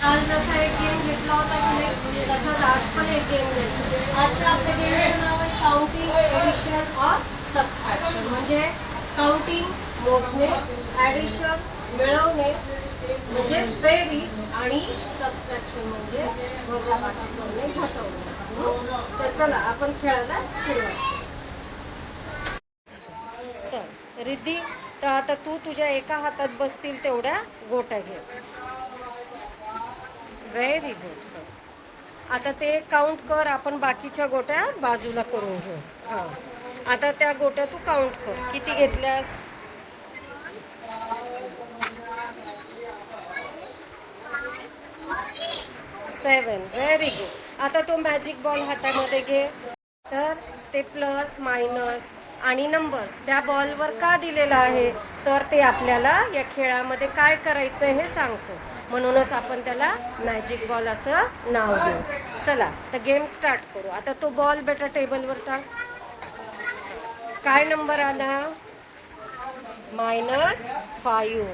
काल जसा एक गेम घेतला होता तुम्ही तसं आज पण एक गेम घ्यायचं आजच्या आपल्या गेमचं नाव आहे काउंटिंग एडिशन ऑर सबस्ट्रॅक्शन म्हणजे काउंटिंग मोजणे ॲडिशन मिळवणे म्हणजेच बेरीज आणि सबस्ट्रॅक्शन म्हणजे वजाबाकी करणे घटवणे. तर चला आपण खेळायला सुरुवात चल रिद्धी तर आता तू तुझ्या एका हातात बसतील तेवढ्या गोट्या घे. व्हेरी गुड आता ते काउंट कर आपण बाकीच्या गोट्या बाजूला करून घेऊ. हां. आता त्या गोट्या तू काउंट कर. किती घेतल्यास? सेवन व्हेरी गुड आता तो मॅजिक बॉल हातामध्ये घे. तर ते प्लस मायनस आणि नंबर्स त्या बॉलवर का दिलेलं आहे? तर ते आपल्याला या खेळामध्ये काय करायचं हे सांगतो. म्हणूनच आपण त्याला मॅजिक बॉल असं नाव देऊ. चला तर गेम स्टार्ट करू. आता तो बॉल बेटा टेबलवर टाक. काय नंबर आला? मायनस फाईव्ह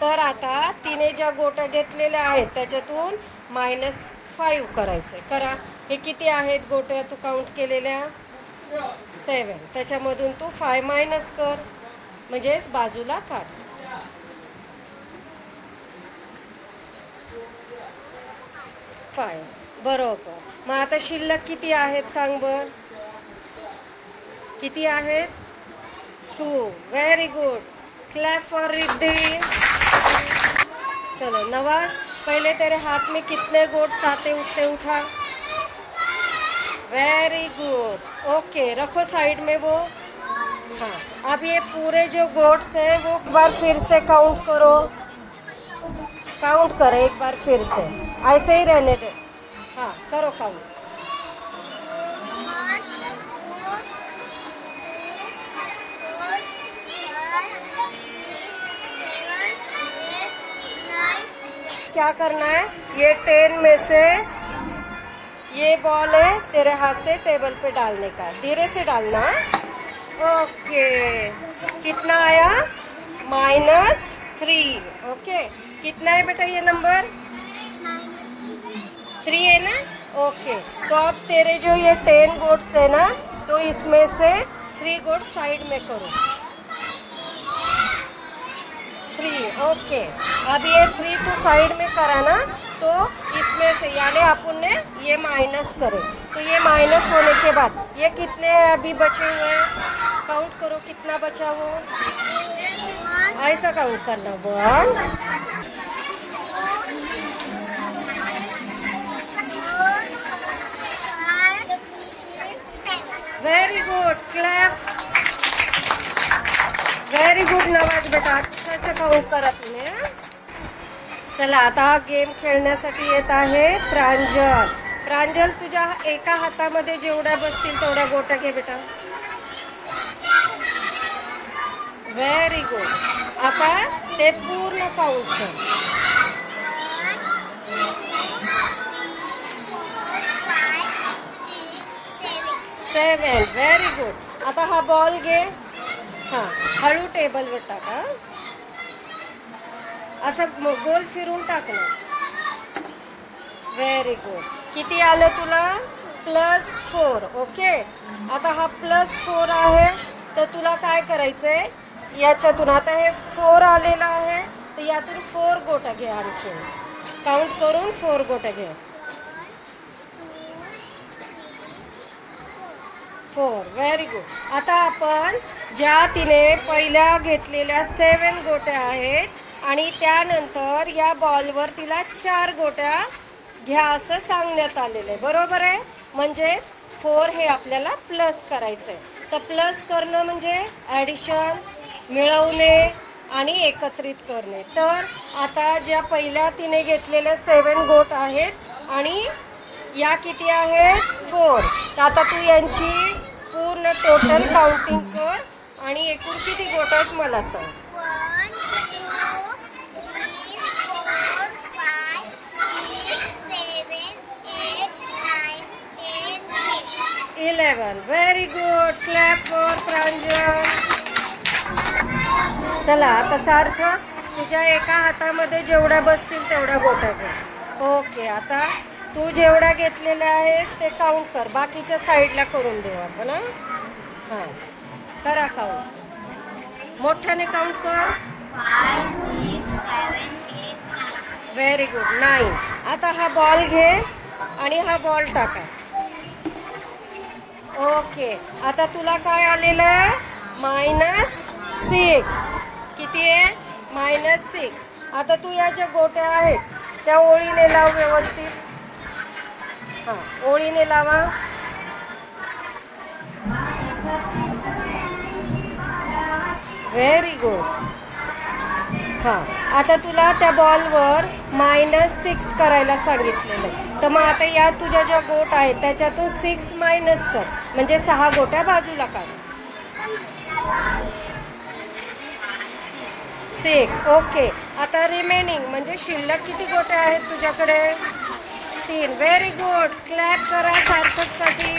तर आता तिने ज्या गोट्या घेतलेल्या आहेत त्याच्यातून मायनस फाईव्ह करायचं करा. हे किती आहेत गोट्या? तू काउंट केलेल्या? सेवन त्याच्यामधून तू फाय मायनस कर. म्हणजेच बाजूला काढ. फाय बरोबर. मग आता शिल्लक किती आहेत सांग बर? किती आहेत? Two very good clap for Riddhi चलो, नवाज़, पहले तेरे हाथ में कितने गोट्स आते उठते उठा? वेरी गुड ओके रखो साइड में वो. हाँ अब ये पूरे जो गोट्स हैं, वो एक बार फिर से काउंट करो. काउंट करो एक बार फिर से. ऐसे ही रहने दे। हाँ करो काउंट क्या करना है? ये टेन में से ये बॉल है तेरे हाथ से टेबल पे डालने का। धीरे से डालना। ओके। कितना आया? Minus three. ओके। कितना है बेटा ये नंबर? थ्री है ना? ओके तो अब तेरे जो ये टेन गोट्स है ना तो इसमें से थ्री गोट्स साइड में करो। थ्री ओके अब ये थ्री टू साइड में करा ना तो इसमें से यानी अपन ने ये माइनस करे। तो ये माइनस होने के बाद, ये कितने अभी बचे हुए हैं? काउंट करो कितना बचा वो ऐसा काउंट करना one very good clap very good Nawaz बेटा. अच्छा से काउंट करा तुम्ही चला आता हा गेम खेळण्यासाठी येत आहे प्रांजल. प्रांजल तुझ्या एका हातामध्ये जेवढ्या बसतील तेवढ्या गोट्या घे बेटा. व्हेरी गुड आता ते पूर्ण काउंट कर. सेवन व्हेरी गुड आता हा बॉल घे. हां हळू टेबलवर टाका असं गोल फिरून टाकलं व्हेरी गुड किती आलं तुला? प्लस फोर ओके आता हा प्लस फोर आहे. तर तुला काय करायचंय? याच्यातून आता हे फोर आलेलं आहे. तर यातून फोर गोट्या घे आणखीन. काउंट करून फोर गोट्या घे. फोर. व्हेरी गुड आता आपण ज्या तिने पहिल्या घेतलेल्या सेवन गोट्या आहेत आणि त्यानंतर या बॉलवर तिला चार गोट्या घ्या असं सांगण्यात आलेलं आहे. बरोबर आहे? म्हणजेच फोर हे आपल्याला प्लस करायचं आहे तर प्लस करणं म्हणजे ॲडिशन मिळवणे आणि एकत्रित करणे. तर आता ज्या पहिल्या तिने घेतलेल्या सेवन गोट आहेत आणि या किती आहेत? फोर तर आता तू यांची पूर्ण टोटल काउंटिंग कर आणि एकूण किती गोट आहेत मला सांग. Eleven very good clap for Pranjal चला आता सार्थ तुझ्या एका हातामध्ये जेवढ्या बसतील तेवढ्या गोट्या घे. ओके आता तू जेवढा घेतलेला आहेस ते काउंट कर. बाकीच्या साईडला करून देऊ आपण हं? हां. करा काउंट मोठ्याने काउंट कर. व्हेरी गुड नाईन आता हा बॉल घे आणि हा बॉल टाका. ओके आता तुला काय आलेलं? आहे मायनस सिक्स किती आहे? मायनस सिक्स आता तू या ज्या गोट्या आहेत त्या ओळीने लाव व्यवस्थित. हां ओळीने लावा. व्हेरी गुड हां आता तुला त्या बॉलवर मायनस सिक्स करायला सांगितलेलं. तर मग आता या तुझ्या ज्या गोट आहेत त्याच्यातून सिक्स मायनस कर. म्हणजे सहा गोट्या बाजूला काढ. सिक्स ओके आता रिमेनिंग म्हणजे शिल्लक किती गोट्या आहेत तुझ्याकडे? तीन. व्हेरी गुड क्लॅप करा सार्थकसाठी.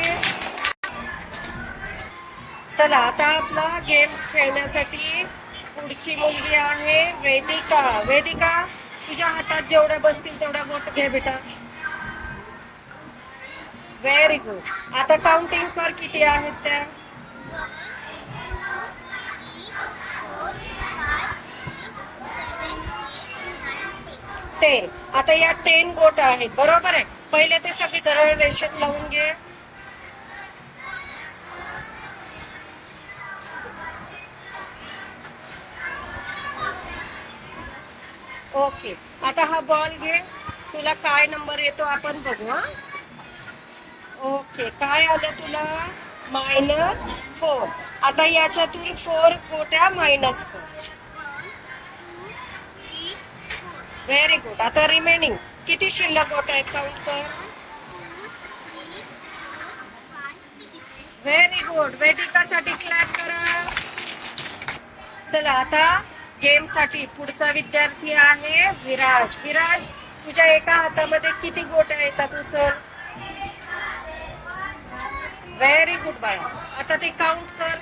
चला आता आपला गेम खेळण्यासाठी पुढची मुलगी आहे वेदिका. वेदिका तुझ्या हातात जेवढ्या बसतील तेवढ्या गोट घे बेटा. व्हेरी गुड आता काउंटिंग कर किती आहेत त्या. टेन आता या टेन गोट आहेत बरोबर आहे? पहिले ते सगळे सरळ रेषेत लावून घे. ओके आता हा बॉल घे. तुला काय नंबर येतो आपण बघू हा? ओके काय आलं तुला? मायनस फोर आता याच्यातून फोर गोट्या मायनस फोर व्हेरी गुड आता रिमेनिंग किती शिल्लक गोट्या आहेत? काउंट कर. व्हेरी गुड वेदिकासाठी क्लॅप करा. चला आता गेमसाठी पुढचा विद्यार्थी आहे विराज. विराज तुझ्या एका हातामध्ये किती गोट्या येतात उचल व्हेरी गुड बाळा. आता ते काउंट कर.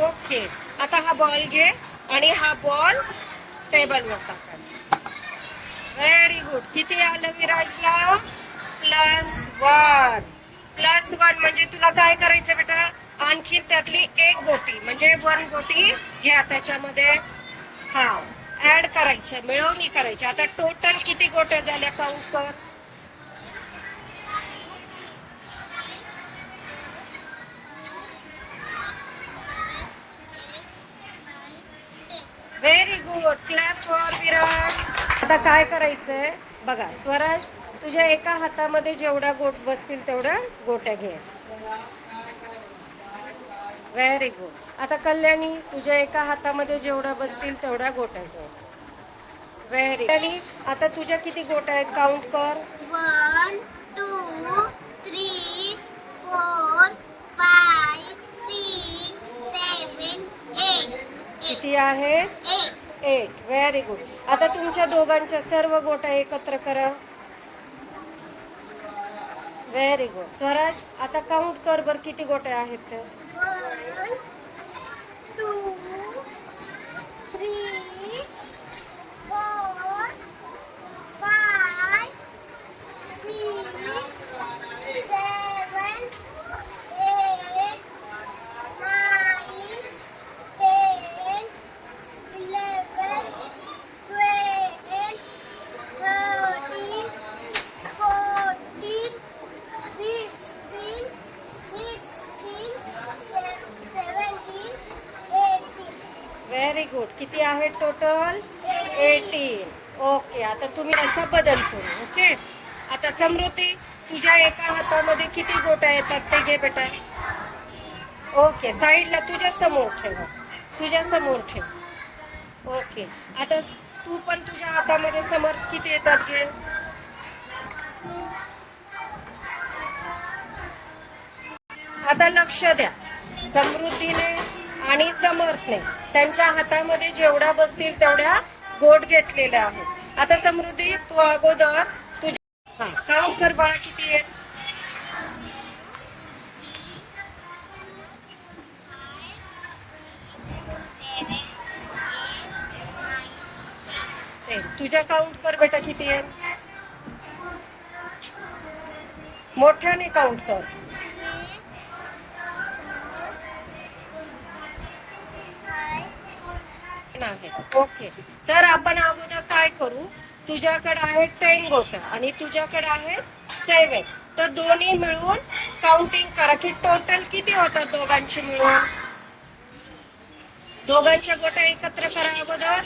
ओके. आता हा बॉल घे आणि हा बॉल टेबलवर टाका. व्हेरी गुड किती आलं विराजला? प्लस वन प्लस वन म्हणजे तुला काय करायचं बेटा? आणखी त्यातली एक गोटी म्हणजे वन गोटी घ्या त्याच्यामध्ये. हा ऍड करायचं मिळवणी करायची. आता टोटल किती गोट्या झाल्या? काउंट कर. गुड क्लॅप फॉर विराट आता काय करायचंय? बघा स्वराज तुझ्या एका हातामध्ये जेवढ्या गोट बसतील तेवढ्या गोट्या घे. व्हेरी गुड आता कल्याणी तुझ्या एका हातामध्ये जेवढ्या बसतील तेवढ्या गोट्या घे. व्हेरी आणि आता तुझ्या किती गोट्या आहेत? काउंट कर. One, two, three, four, five, six, seven, eight. किती आहेत. एट व्हेरी गुड आता तुमच्या दोघांच्या सर्व गोट्या एकत्र करा. व्हेरी गुड स्वराज आता काउंट कर बर किती गोट्या आहेत ते टोटल एटीन ओके आता तुम्ही असा बदल करू ओके आता समृद्धी तुझ्या एका हातामध्ये किती गोट्या येतात ते घे बेटा. ओके साईडला तुझ्या समोर ठेव. तुझ्या समोर ठेव. ओके आता तू पण तुझ्या हातामध्ये समोर किती येतात घे. आता लक्ष द्या. समृद्धीने आणि समर्पणे त्यांच्या हातामध्ये जेवढ्या बसतील तेवढ्या गोट घेतलेल्या आहेत. आता समृद्धी तू अगोदर तुझ्या काउंट कर बाळा किती आहे? तुझ्या काउंट कर बेटा किती आहेत? मोठ्याने काउंट कर. आहे. ओके. तर आपण अगोदर काय करू? तुझ्याकडे आहे टेन गोट आणि तुझ्याकडे आहे सेवन तर दोन्ही मिळून काउंटिंग करा की टोटल किती होतात दोघांची मिळून? दोघांच्या गोट्या एकत्र करा अगोदर.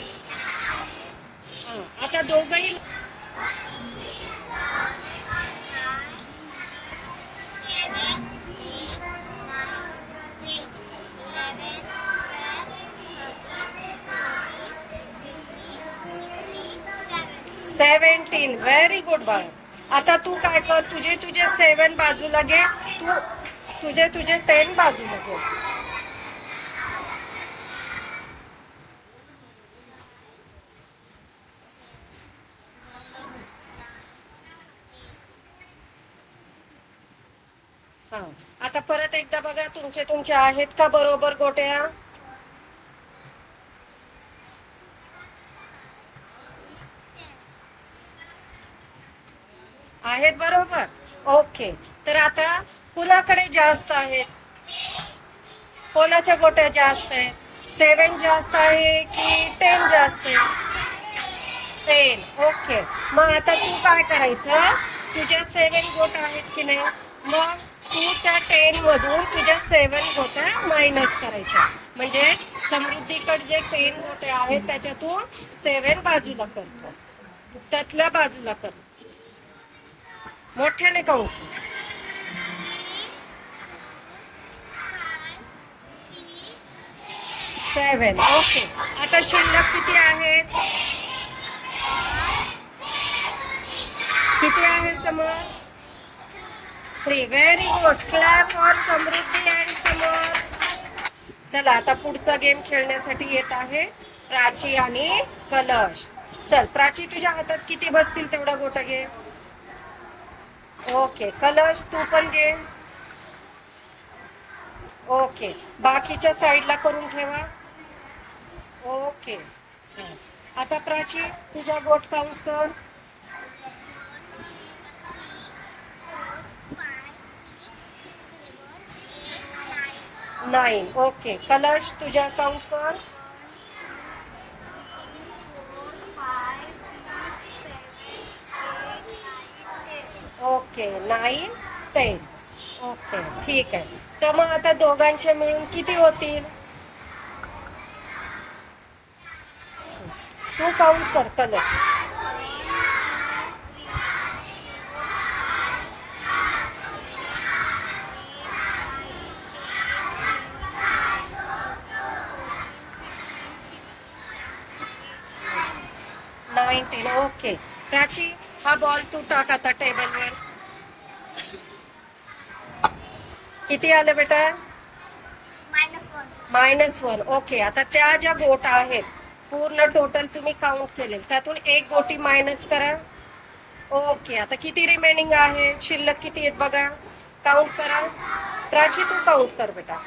आता दोघही सेव्हन्टीन व्हेरी गुड बाळ. आता तू काय कर तुझे तुझे सेवन बाजूला घे. तू तुझे तुझे टेन बाजूला घे. हा. आता परत एकदा बघा तुमचे तुमचे आहेत का बरोबर गोट्या? आहेत बरोबर. ओके. तर आता कुणाकडे जास्त आहेत? कोणाच्या गोट्या जास्त आहेत? सेवन जास्त आहे की टेन जास्त आहे? टेन. ओके. मग आता तू काय करायचं? तुझ्या सेवन गोट आहेत की नाही? मग तू त्या टेन मधून तुझ्या सेवन गोट्या मायनस करायच्या. म्हणजे समृद्धीकडे जे टेन गोटे आहेत त्याच्यातून सेवन बाजूला करतो. त्यातल्या बाजूला कर मोठ्याने काउंट सेवन ओके आता शिल्लक किती आहेत? किती आहे समोर? Three very good clap for Samruddhi and समोर. चला आता पुढचा गेम खेळण्यासाठी येत आहे प्राची आणि कलश. चल प्राची तुझ्या हातात किती बसतील तेवढा गोटा घे. ओके कलश तू पण घे. ओके बाकीच्या साईडला करून ठेवा. ओके. आता प्राची तुझा गोट काउंट कर. नाईन ओके कलश तुझ्या काउंट कर. Okay nine ten. ओके ठीक आहे. तर मग आता दोघांचे मिळून किती होतील? तू काउंट कर कलश. Nineteen okay. प्राची हा बॉल तू टाक आता टेबलवर किती आलं बेटा? मायनस वन ओके आता त्या ज्या गोटा आहेत पूर्ण टोटल तुम्ही काउंट केले त्यातून एक गोटी मायनस करा. ओके आता किती रिमेनिंग आहे? शिल्लक किती आहेत बघा. काउंट करा. प्राची तू काउंट कर बेटा.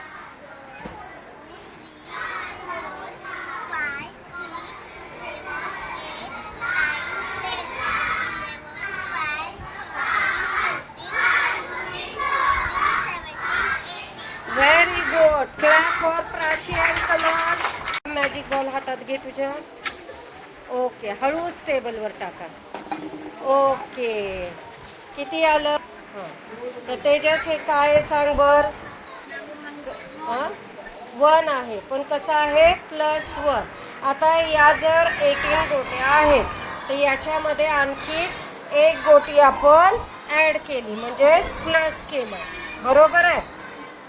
Good clap for Prachi and colour magic ball हातात घे तुझ्या. ओके हळूच टेबलवर टाका. ओके किती आलं? हां. तर तेजस हे काय सांग बर? हां? वन आहे. पण कसं आहे? प्लस वन आता या जर एटीन गोट्या आहेत तर याच्यामध्ये आणखी एक गोटी आपण ॲड केली. म्हणजेच प्लस केलं. बरोबर आहे?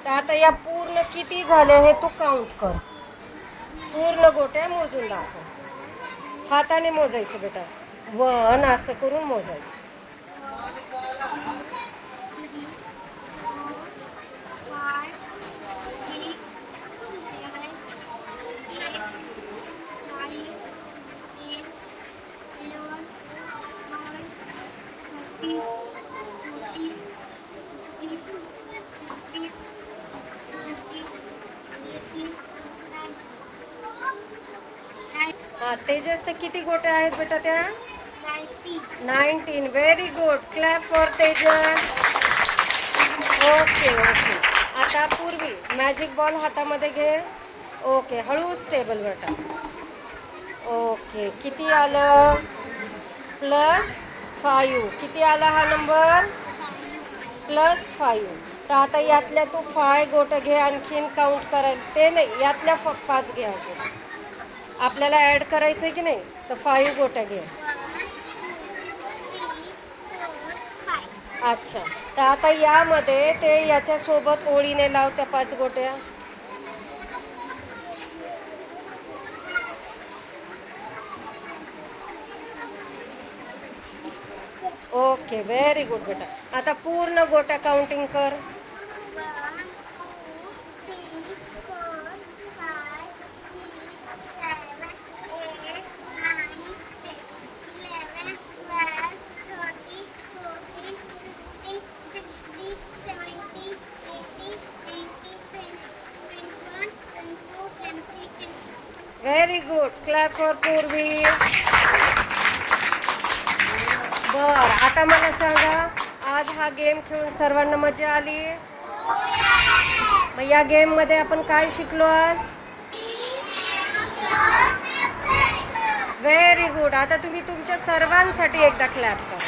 तर आता या पूर्ण किती झाले हे तू काउंट कर. पूर्ण गोट्या मोजून दाखव. हाताने मोजायचं बेटा. वन असं करून मोजायचं. Thank you. तेजस ते किती गोट्या आहेत बेटा त्या? Ninety nineteen very good clap for Tejas. Okay okay आता पूर्वी मॅजिक बॉल हातामध्ये घे. ओके हळूच टेबलवर टाक ओके किती आलं? प्लस फायू किती आला हा नंबर प्लस फायू तर आता यातल्या तू फाय गोट घे. आणखीन काउंट करायला ते नाही यातल्या फ- पाच घे अजून. आपल्याला ॲड करायचं आहे की नाही? तर फाईव्ह गोट्या घे. अच्छा. तर आता यामध्ये ते याच्यासोबत ओळीने लाव त्या पाच गोट्या. ओके व्हेरी गुड बेटा. आता पूर्ण गोट्या काउंटिंग कर. Very good clap for Purvi बर आता मला सांगा आज हा गेम खेळून सर्वांना मजा आली? मग या गेममध्ये आपण काय शिकलो आज? व्हेरी गुड आता तुम्ही तुमच्या सर्वांसाठी एकदा क्लॅप करा.